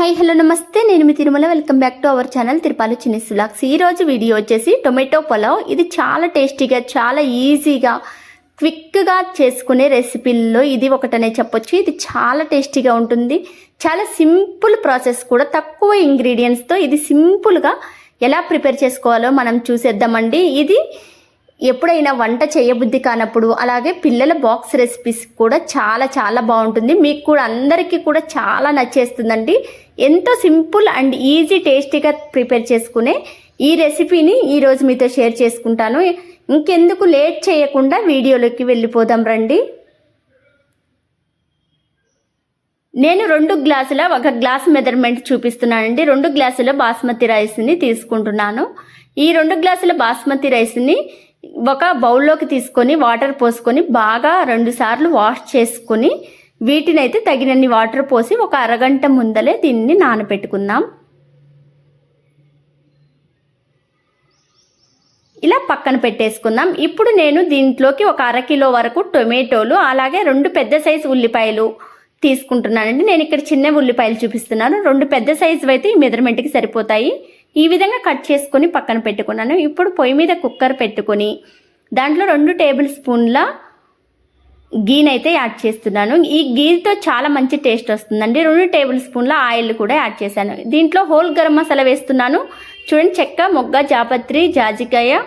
Hi hello నమస్తే. నేను మీ Tirumala. Welcome back to our channel Tirupalu చిన్న సులాక్స్ ఈరోజు వీడియో వచ్చేసి టొమాటో పులావ్. ఇది చాలా టేస్టీగా చాలా ఈజీగా క్విక్గా చేసుకునే రెసిపీల్లో ఇది ఒకటనే చెప్పొచ్చు. ఇది చాలా టేస్టీగా ఉంటుంది. చాలా సింపుల్ ప్రాసెస్ కూడా. తక్కువ ఇంగ్రీడియంట్స్తో ఇది సింపుల్గా ఎలా ప్రిపేర్ చేసుకోవాలో మనం చూసేద్దామండి. ఇది ఎప్పుడైనా వంట చేయబుద్ధి కానప్పుడు అలాగే పిల్లల బాక్స్ రెసిపీస్ కూడా చాలా చాలా బాగుంటుంది. మీకు కూడా అందరికీ కూడా చాలా నచ్చేస్తుందండి. ఎంతో సింపుల్ అండ్ ఈజీ టేస్టీగా ప్రిపేర్ చేసుకునే ఈ రెసిపీని ఈరోజు మీతో షేర్ చేసుకుంటాను. ఇంకెందుకు లేట్ చేయకుండా వీడియోలోకి వెళ్ళిపోదాం రండి. నేను రెండు గ్లాసుల ఒక గ్లాస్ మెజర్మెంట్ చూపిస్తున్నానండి. రెండు గ్లాసుల బాస్మతి రైస్ని తీసుకుంటున్నాను. ఈ రెండు గ్లాసుల బాస్మతి రైస్ని ఒక బౌల్లోకి తీసుకొని వాటర్ పోసుకొని బాగా రెండుసార్లు వాష్ చేసుకొని వీటినైతే తగినన్ని వాటర్ పోసి ఒక అరగంట ముందలే దీన్ని నానబెట్టుకుందాం. ఇలా పక్కన పెట్టేసుకుందాం. ఇప్పుడు నేను దీంట్లోకి ఒక అర కిలో వరకు టొమాటోలు అలాగే రెండు పెద్ద సైజు ఉల్లిపాయలు తీసుకుంటున్నానండి. నేను ఇక్కడ చిన్న ఉల్లిపాయలు చూపిస్తున్నాను. రెండు పెద్ద సైజు అయితే ఈ మెజర్మెంట్కి సరిపోతాయి. ఈ విధంగా కట్ చేసుకొని పక్కన పెట్టుకున్నాను. ఇప్పుడు పొయ్యి మీద కుక్కర్ పెట్టుకొని దాంట్లో రెండు టేబుల్ స్పూన్ల గీనైతే యాడ్ చేస్తున్నాను. ఈ గీతో చాలా మంచి టేస్ట్ వస్తుందండి. రెండు టేబుల్ స్పూన్ల ఆయిల్ కూడా యాడ్ చేశాను. దీంట్లో హోల్ గరం మసాలా వేస్తున్నాను. చూడండి చెక్క మొగ్గ జాపత్రి జాజికాయ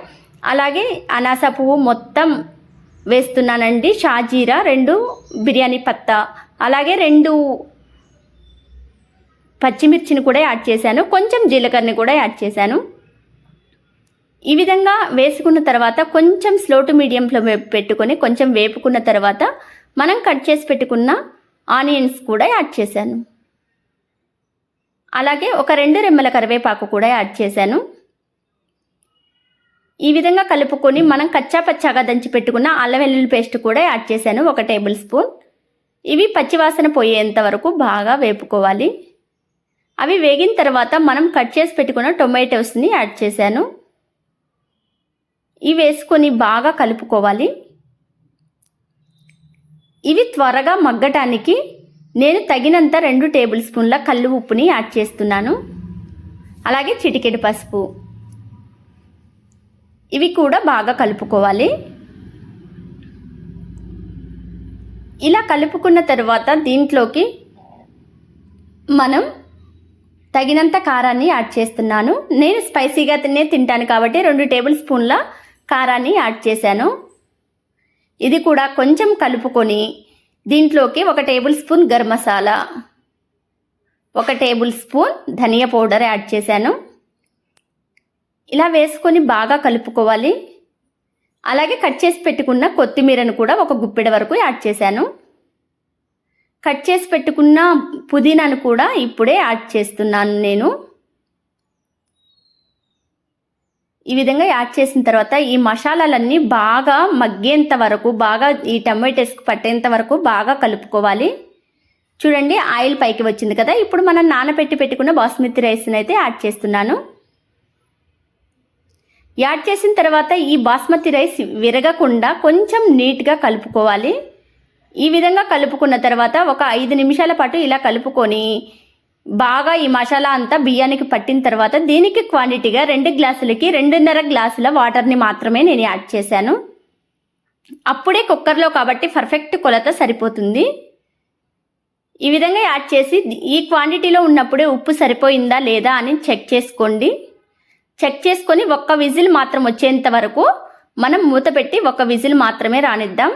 అలాగే అనాస పువ్వు మొత్తం వేస్తున్నానండి. షాజీరా రెండు బిర్యానీ పత్తా అలాగే రెండు పచ్చిమిర్చిని కూడా యాడ్ చేశాను. కొంచెం జీలకర్రని కూడా యాడ్ చేశాను. ఈ విధంగా వేసుకున్న తర్వాత కొంచెం స్లో టు మీడియంలో పెట్టుకొని కొంచెం వేపుకున్న తర్వాత మనం కట్ చేసి పెట్టుకున్న ఆనియన్స్ కూడా యాడ్ చేశాను. అలాగే ఒక రెండు రెమ్మల కరివేపాకు కూడా యాడ్ చేశాను. ఈ విధంగా కలుపుకొని మనం కచ్చా పచ్చాగా దంచి పెట్టుకున్న అల్లం వెల్లుల్లి పేస్ట్ కూడా యాడ్ చేశాను ఒక టేబుల్ స్పూన్. ఇవి పచ్చివాసన పోయేంత వరకు బాగా వేపుకోవాలి. అవి వేగిన తర్వాత మనం కట్ చేసి పెట్టుకున్న టొమాటోస్ని యాడ్ చేశాను. ఇవి వేసుకొని బాగా కలుపుకోవాలి. ఇవి త్వరగా మగ్గటానికి నేను తగినంత రెండు టేబుల్ స్పూన్ల కళ్ళు ఉప్పుని యాడ్ చేస్తున్నాను. అలాగే చిటికెడు పసుపు. ఇవి కూడా బాగా కలుపుకోవాలి. ఇలా కలుపుకున్న తర్వాత దీంట్లోకి మనం తగినంత కారాన్ని యాడ్ చేస్తున్నాను. నేను స్పైసీగా తినే తింటాను కాబట్టి రెండు టేబుల్ స్పూన్ల కారాన్ని యాడ్ చేశాను. ఇది కూడా కొంచెం కలుపుకొని దీంట్లోకి ఒక టేబుల్ స్పూన్ గరం మసాలా ఒక టేబుల్ స్పూన్ ధనియా పౌడర్ యాడ్ చేశాను. ఇలా వేసుకొని బాగా కలుపుకోవాలి. అలాగే కట్ చేసి పెట్టుకున్న కొత్తిమీరను కూడా ఒక గుప్పెడ వరకు యాడ్ చేశాను. కట్ చేసి పెట్టుకున్న పుదీనాను కూడా ఇప్పుడే యాడ్ చేస్తున్నాను నేను. ఈ విధంగా యాడ్ చేసిన తర్వాత ఈ మసాలాలన్నీ బాగా మగ్గేంత వరకు బాగా ఈ టమాటోస్కి పట్టేంత వరకు బాగా కలుపుకోవాలి. చూడండి ఆయిల్ పైకి వచ్చింది కదా. ఇప్పుడు మనం నానబెట్టి పెట్టుకున్న బాస్మతి రైస్ని అయితే యాడ్ చేస్తున్నాను. యాడ్ చేసిన తర్వాత ఈ బాస్మతి రైస్ విరగకుండా కొంచెం నీట్గా కలుపుకోవాలి. ఈ విధంగా కలుపుకున్న తర్వాత ఒక ఐదు నిమిషాల పాటు ఇలా కలుపుకొని బాగా ఈ మసాలా అంతా బియ్యానికి పట్టిన తర్వాత దీనికి క్వాంటిటీగా రెండు గ్లాసులకి రెండున్నర గ్లాసుల వాటర్ని మాత్రమే నేను యాడ్ చేశాను. అప్పుడే కుక్కర్లో కాబట్టి పర్ఫెక్ట్ కొలత సరిపోతుంది. ఈ విధంగా యాడ్ చేసి ఈ క్వాంటిటీలో ఉన్నప్పుడే ఉప్పు సరిపోయిందా లేదా అని చెక్ చేసుకోండి. చెక్ చేసుకొని ఒక్క విజిల్ మాత్రం వచ్చేంత వరకు మనం మూత పెట్టి ఒక విజిల్ మాత్రమే రానిద్దాం.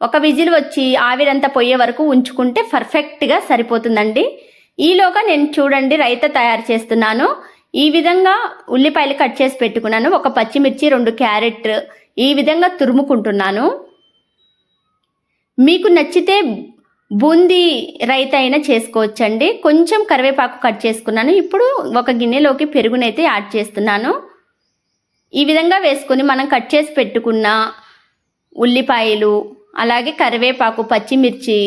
ఒక విజిల్ వచ్చి ఆవిరంతా పోయే వరకు ఉంచుకుంటే పర్ఫెక్ట్గా సరిపోతుందండి. ఈలోగా నేను చూడండి రైత తయారు చేస్తున్నాను. ఈ విధంగా ఉల్లిపాయలు కట్ చేసి పెట్టుకున్నాను. ఒక పచ్చిమిర్చి రెండు క్యారెట్ ఈ విధంగా తురుముకుంటున్నాను. మీకు నచ్చితే బూందీ రైత అయినా చేసుకోవచ్చండి. కొంచెం కరివేపాకు కట్ చేసుకున్నాను. ఇప్పుడు ఒక గిన్నెలోకి పెరుగునైతే యాడ్ చేస్తున్నాను. ఈ విధంగా వేసుకొని మనం కట్ చేసి పెట్టుకున్న ఉల్లిపాయలు అలాగే కరివేపాకు పచ్చిమిర్చి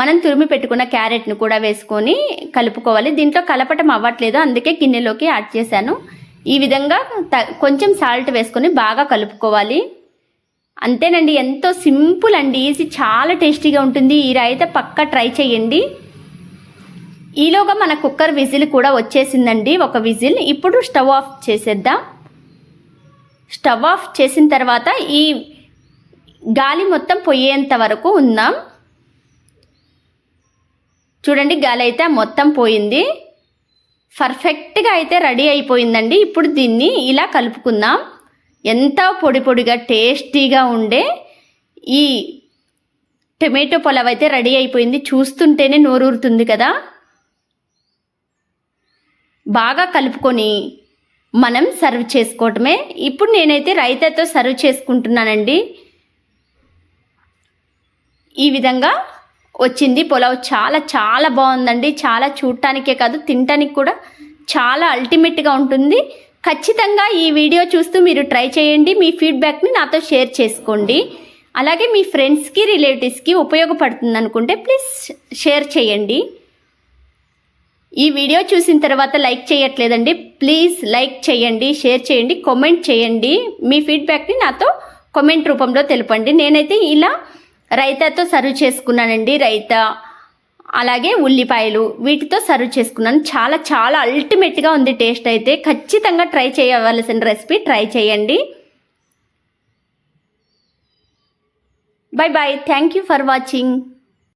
మనం తురిమి పెట్టుకున్న క్యారెట్ను కూడా వేసుకొని కలుపుకోవాలి. దీంట్లో కలపటం అవ్వట్లేదు అందుకే గిన్నెలోకి యాడ్ చేశాను. ఈ విధంగా త కొంచెం సాల్ట్ వేసుకొని బాగా కలుపుకోవాలి. అంతేనండి ఎంతో సింపుల్ అండి ఈజీ చాలా టేస్టీగా ఉంటుంది. ఈ రైత పక్క ట్రై చేయండి. ఈలోగా మన కుక్కర్ విజిల్ కూడా వచ్చేసిందండి ఒక విజిల్. ఇప్పుడు స్టవ్ ఆఫ్ చేసేద్దాం. స్టవ్ ఆఫ్ చేసిన తర్వాత ఈ గాలి మొత్తం పోయేంత వరకు ఉందాం. చూడండి గాలి అయితే మొత్తం పోయింది. పర్ఫెక్ట్గా అయితే రెడీ అయిపోయిందండి. ఇప్పుడు దీన్ని ఇలా కలుపుకుందాం. ఎంత పొడి పొడిగా టేస్టీగా ఉండే ఈ టొమాటో పొలవ్ అయితే రెడీ అయిపోయింది. చూస్తుంటేనే నోరూరుతుంది కదా. బాగా కలుపుకొని మనం సర్వ్ చేసుకోవటమే. ఇప్పుడు నేనైతే రైతాతో సర్వ్ చేసుకుంటున్నానండి. ఈ విధంగా వచ్చింది. పులావ్ చాలా చాలా బాగుందండి. చాలా చూడటానికే కాదు తినటానికి కూడా చాలా అల్టిమేట్గా ఉంటుంది. ఖచ్చితంగా ఈ వీడియో చూస్తూ మీరు ట్రై చేయండి. మీ ఫీడ్బ్యాక్ని నాతో షేర్ చేసుకోండి. అలాగే మీ ఫ్రెండ్స్కి రిలేటివ్స్కి ఉపయోగపడుతుంది అనుకుంటే ప్లీజ్ షేర్ చేయండి. ఈ వీడియో చూసిన తర్వాత లైక్ చేయట్లేదండి. ప్లీజ్ లైక్ చేయండి షేర్ చేయండి కామెంట్ చేయండి. మీ ఫీడ్బ్యాక్ని నాతో కామెంట్ రూపంలో తెలపండి. నేనైతే ఇలా రైతాతో సర్వ్ చేసుకున్నానండి రైతా. అలాగే ఉల్లిపాయలు వీటితో సర్వ్ చేసుకున్నాను. చాలా చాలా అల్టిమేట్గా ఉంది టేస్ట్ అయితే. ఖచ్చితంగా ట్రై చేయవలసిన రెసిపీ ట్రై చేయండి. Bye bye thank you for watching